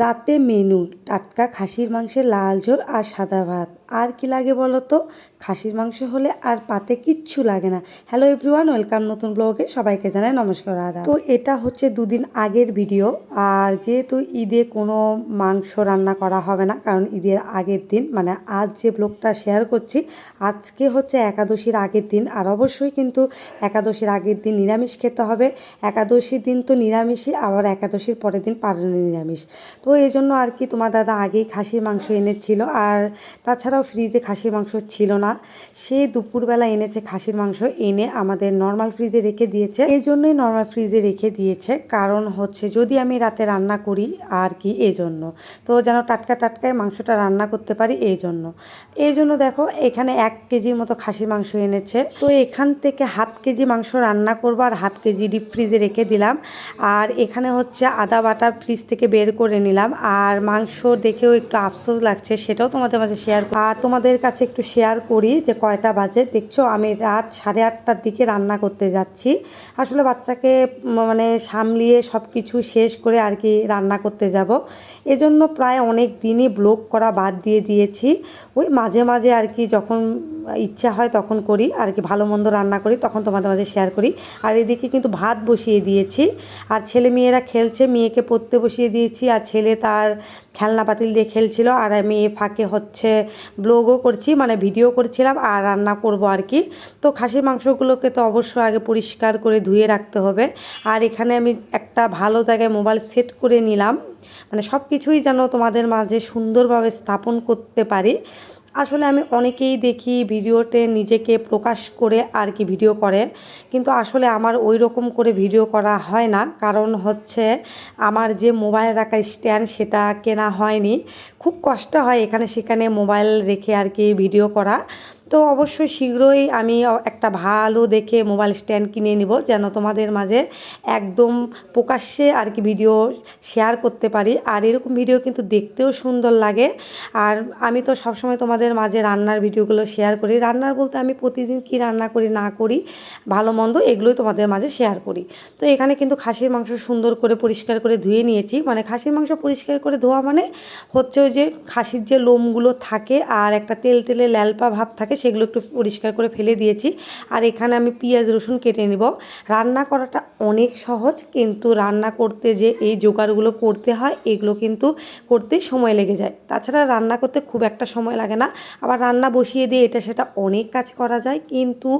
রাতে মেনু, টাটকা খাসির মাংসের লাল ঝোল আর সাদা ভাত। আর কি লাগে বলো তো? খাসির মাংস হলে আর পাতে কিচ্ছু লাগে না। হ্যালো এভরিওয়ান ওয়েলকাম নতুন ব্লগে সবাইকে জানাই নমস্কার আদা তো এটা হচ্ছে দুদিন আগের ভিডিও আর যেহেতু ঈদে কোনো মাংস রান্না করা হবে না, কারণ ঈদের আগের দিন মানে আজ যে ব্লগটা শেয়ার করছি, আজকে হচ্ছে একাদশীর আগের দিন। আর অবশ্যই কিন্তু একাদশীর আগের দিন নিরামিষ খেতে হবে। একাদশীর দিন তো নিরামিষই, আবার একাদশীর পরের দিন পারণে নিরামিষ। তো এই জন্য আর কি তোমার দাদা আগেই খাসির মাংস এনেছিল। আর তাছাড়াও ফ্রিজে খাসির মাংস ছিল না। সে দুপুরবেলা এনেছে খাসির মাংস, এনে আমাদের নর্মাল ফ্রিজে রেখে দিয়েছে। এই জন্যই নর্মাল ফ্রিজে রেখে দিয়েছে। কারণ হচ্ছে যদি আমি রাতে রান্না করি আর কি এই জন্য তো যেন টাটকা টাটকায় মাংসটা রান্না করতে পারি এই জন্য এই জন্য দেখো, এখানে এক কেজির মতো খাসির মাংস এনেছে। তো এখান থেকে হাফ কেজি মাংস রান্না করব আর হাফ কেজি ডিপ ফ্রিজে রেখে দিলাম। আর এখানে হচ্ছে আদা বাটা ফ্রিজ থেকে বের করে নিলাম। আর মাংস দেখেও একটু আফসোস লাগছে, সেটাও তোমাদের মাঝে শেয়ার আর তোমাদের কাছে একটু শেয়ার করি যে কয়টা বাজে। দেখছ, আমি রাত সাড়ে আটটার দিকে রান্না করতে যাচ্ছি। আসলে বাচ্চাকে মানে সামলিয়ে সব কিছু শেষ করে আর কি রান্না করতে যাব। এজন্য প্রায় অনেক দিনই ব্লগ করা বাদ দিয়ে দিয়েছি। ওই মাঝে মাঝে আর কি যখন ইচ্ছা হয় তখন করি, আর কি ভালো মন্দ রান্না করি, তখন তোমাদের মাঝে শেয়ার করি। আর এদিকে কিন্তু ভাত বসিয়ে দিয়েছি, আর ছেলে মেয়েরা খেলছে, মেয়েকে পড়তে বসিয়ে দিয়েছি, আর ছেলে তার খেলনা পাতিল দিয়ে খেলছিল, আর আমি ফাঁকে হচ্ছে ব্লগও করছি মানে ভিডিও করছিলাম, আর রান্না করব আর কি। তো খাসির মাংসগুলোকে তো অবশ্যই আগে পরিষ্কার করে ধুয়ে রাখতে হবে। আর এখানে আমি একটা ভালো জায়গায় মোবাইল সেট করে নিলাম। মানে সব কিছুই যেন তোমাদের মাঝে সুন্দরভাবে স্থাপন করতে পারি। আসলে আমি অনেকেই দেখি ভিডিওতে নিজেকে প্রকাশ করে আর কি ভিডিও করে, কিন্তু আসলে আমার ওই রকম করে ভিডিও করা হয় না। কারণ হচ্ছে আমার যে মোবাইল রাখার স্ট্যান্ড সেটা কেনা হয়নি। খুব কষ্ট হয় এখানে সেখানে মোবাইল রেখে আর কি ভিডিও করা। তো অবশ্যই শীঘ্রই আমি একটা ভালো দেখে মোবাইল স্ট্যান্ড কিনে নিব যেন তোমাদের মাঝে একদম প্রকাশ্যে আর কি ভিডিও শেয়ার করতে পারি। আর এরকম ভিডিও কিন্তু দেখতেও সুন্দর লাগে। আর আমি তো সবসময় তোমাদের মাঝে রান্নার ভিডিওগুলো শেয়ার করি। রান্নার বলতে আমি প্রতিদিন কি রান্না করি, না করি, ভালো মন্দ এগুলোই তোমাদের মাঝে শেয়ার করি। তো এখানে কিন্তু খাসির মাংস সুন্দর করে পরিষ্কার করে ধুয়ে নিয়েছি। মানে খাসির মাংস পরিষ্কার করে ধোয়া মানে হচ্ছে ওই যে খাসির যে লোমগুলো থাকে আর একটা তেল তেলে ল্যালপা ভাব থাকে সেগুলো একটু পরিষ্কার করে ফেলে দিয়েছি। আর এখানে আমি পেঁয়াজ, রসুন কেটে নেব। রান্না করাটা অনেক সহজ, কিন্তু রান্না করতে যে এই জোগাড়গুলো করতে হয়, এগুলো কিন্তু করতে সময় লেগে যায়। তাছাড়া রান্না করতে খুব একটা সময় লাগে না। আবার রান্না বসিয়ে দিয়ে এটা সেটা অনেক কাজ করা যায়, কিন্তু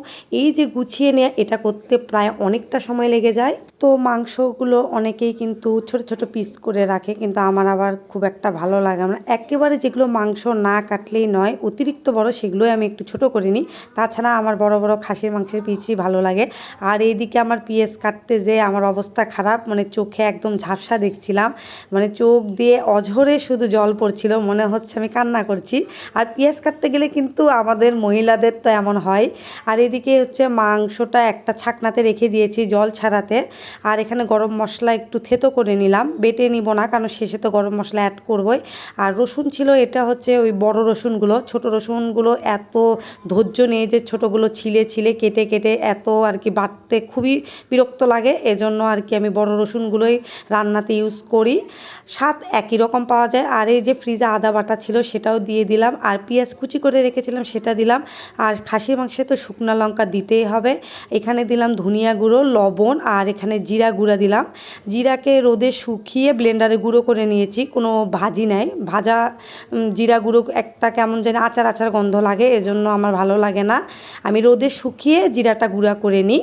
এই যে গুছিয়ে নেওয়া এটা করতে প্রায় অনেকটা সময় লেগে যায়। তো মাংসগুলো অনেকেই কিন্তু ছোট ছোট পিস করে রাখে, কিন্তু আমার আবার খুব একটা ভালো লাগে না। একেবারে যেগুলো মাংস না কাটলেই নয়, অতিরিক্ত বড় সেগুলোই আমি একটু ছোট করে নিই। তাছাড়া আমার বড় বড় খাসির মাংসের পিসই ভালো লাগে। আর এইদিকে আমার পিএস কাটতে যে আমার অবস্থা খারাপ মানে চোখে একদম ঝাপসা দেখছিলাম। মানে চোখ দিয়ে অঝরে শুধু জল পড়ছিল, মনে হচ্ছে আমি কান্না করছি। আর পেঁয়াজ কাটতে গেলে কিন্তু আমাদের মহিলাদের তো এমন হয়। আর এদিকে হচ্ছে মাংসটা একটা ছাকনাতে রেখে দিয়েছি জল ছাড়াতে। আর এখানে গরম মশলা একটু থেতো করে নিলাম। বেটে নিব না, কারণ শেষে তো গরম মশলা অ্যাড করবই। আর রসুন ছিল, এটা হচ্ছে ওই বড় রসুনগুলো, ছোট রসুনগুলো এত ধৈর্য নেই যে ছোটোগুলো ছিলে ছিলে কেটে কেটে এত আর কি বাটতে খুবই বিরক্ত লাগে। এজন্য আর কি আমি বড় রসুনগুলোই রান্নাতে ইউজ করি। স্বাদ একই রকম পাওয়া যায়। আর এই যে ফ্রিজে আদা বাটা ছিল, সেটাও দিয়ে দিলাম। আর পেঁয়াজ কুচি করে রেখেছিলাম, সেটা দিলাম। আর খাসির মাংসে তো শুকনো লঙ্কা দিতেই হবে। এখানে দিলাম ধনিয়া গুঁড়ো, লবণ আর এখানে জিরা গুঁড়া দিলাম। জিরাকে রোদে শুকিয়ে ব্লেন্ডারে গুঁড়ো করে নিয়েছি, কোনো ভাজি নাই। ভাজা জিরা গুঁড়ো একটা কেমন যেন আচার আচার গন্ধ লাগে, এজন্য আমার ভালো লাগে না। আমি রোদে শুকিয়ে জিরাটা গুঁড়া করে নিই।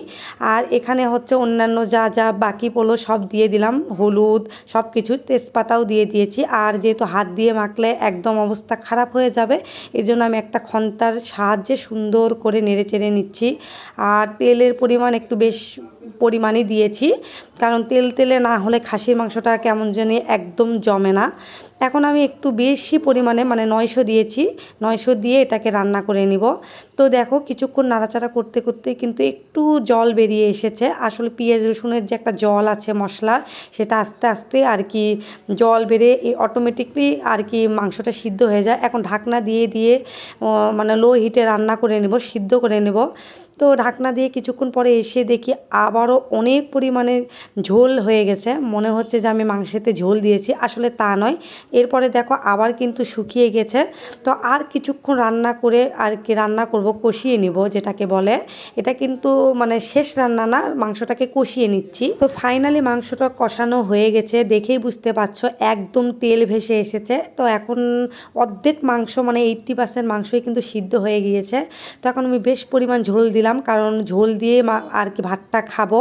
আর এখানে হচ্ছে অন্যান্য যা যা বাকি পড়ল সব দিয়ে দিলাম। হলুদ সব কিছু তেজপাতাও দিয়ে দিয়েছি। আর যেহেতু হাত দিয়ে মাখলে একদম অবস্থা খারাপ হয়ে যাবে এই জন্য আমি একটা খন্তার সাহায্যে সুন্দর করে নেড়ে চেড়ে নিচ্ছি। আর তেলের পরিমাণ একটু বেশ পরিমাণে দিয়েছি। কারণ তেল তেলে না হলে খাসির মাংসটা কেমন জানি একদম জমে না। এখন আমি একটু বেশি পরিমাণে মানে নয়শো দিয়েছি। নয়শো দিয়ে এটাকে রান্না করে নিব। তো দেখো কিছুক্ষণ নাড়াচাড়া করতে করতে কিন্তু একটু জল বেরিয়ে এসেছে। আসলে পেঁয়াজ রসুনের যে একটা জল আছে মশলার, সেটা আস্তে আস্তে আর কি জল বেড়ে অটোমেটিকলি আর কি মাংসটা সিদ্ধ হয়ে যায়। এখন ঢাকনা দিয়ে দিয়ে মানে লো হিটে রান্না করে নেব, সিদ্ধ করে নেব। তো ঢাকনা দিয়ে কিছুক্ষণ পরে এসে দেখি আবারও অনেক পরিমাণে ঝোল হয়ে গেছে। মনে হচ্ছে যে আমি মাংসেতে ঝোল দিয়েছি। আসলে তা নয়। এরপরে দেখো আবার কিন্তু শুকিয়ে গেছে। তো আর কিছুক্ষণ রান্না করে আর কি রান্না করব, কষিয়ে নিব যেটাকে বলে। এটা কিন্তু মানে শেষ রান্না না, মাংসটাকে কষিয়ে নিচ্ছি। তো ফাইনালি মাংসটা কষানো হয়ে গেছে দেখেই বুঝতে পারছ একদম তেল ভেসে এসেছে। তো এখন অর্ধেক মাংস মানে এইট্টি পার্সেন্ট মাংসই কিন্তু সিদ্ধ হয়ে গিয়েছে। তো এখন আমি বেশ পরিমাণ ঝোল দিলাম। কারণ ঝোল দিয়ে আর কি ভাতটা খাব।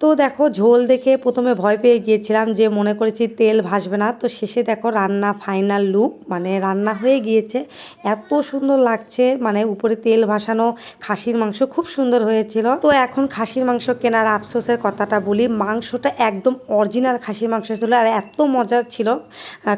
তো দেখো ঝোল দেখে প্রথমে ভয় পেয়ে গিয়েছিলাম যে মনে করেছি তেল ভাসবে না। তো শেষে দেখো রান্না ফাইনাল লুক মানে রান্না হয়ে গিয়েছে। এত সুন্দর লাগছে মানে উপরে তেল ভাসানো, খাসির মাংস খুব সুন্দর হয়েছিল। তো এখন খাসির মাংস কেনার আফসোসের কথাটা বলি, মাংসটা একদম অরিজিনাল খাসির মাংস ছিল আর এত মজার ছিল।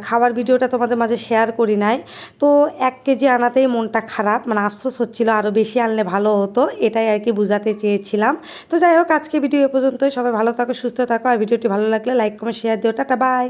খাবার ভিডিওটা তোমাদের মাঝে শেয়ার করি নাই। তো এক কেজি আনাতেই মনটা খারাপ মানে আফসোস হচ্ছিল আরও বেশি আনলে ভালো হতো, এটাই আর কি বোঝাতে চেয়েছিলাম। তো যাই হোক, আজকে ভিডিও এ পর্যন্তই। সবাই ভালো থাকো, সুস্থ থাকো, আর ভিডিওটি ভালো লাগলে লাইক কমেন্ট শেয়ার দিও। Tata bye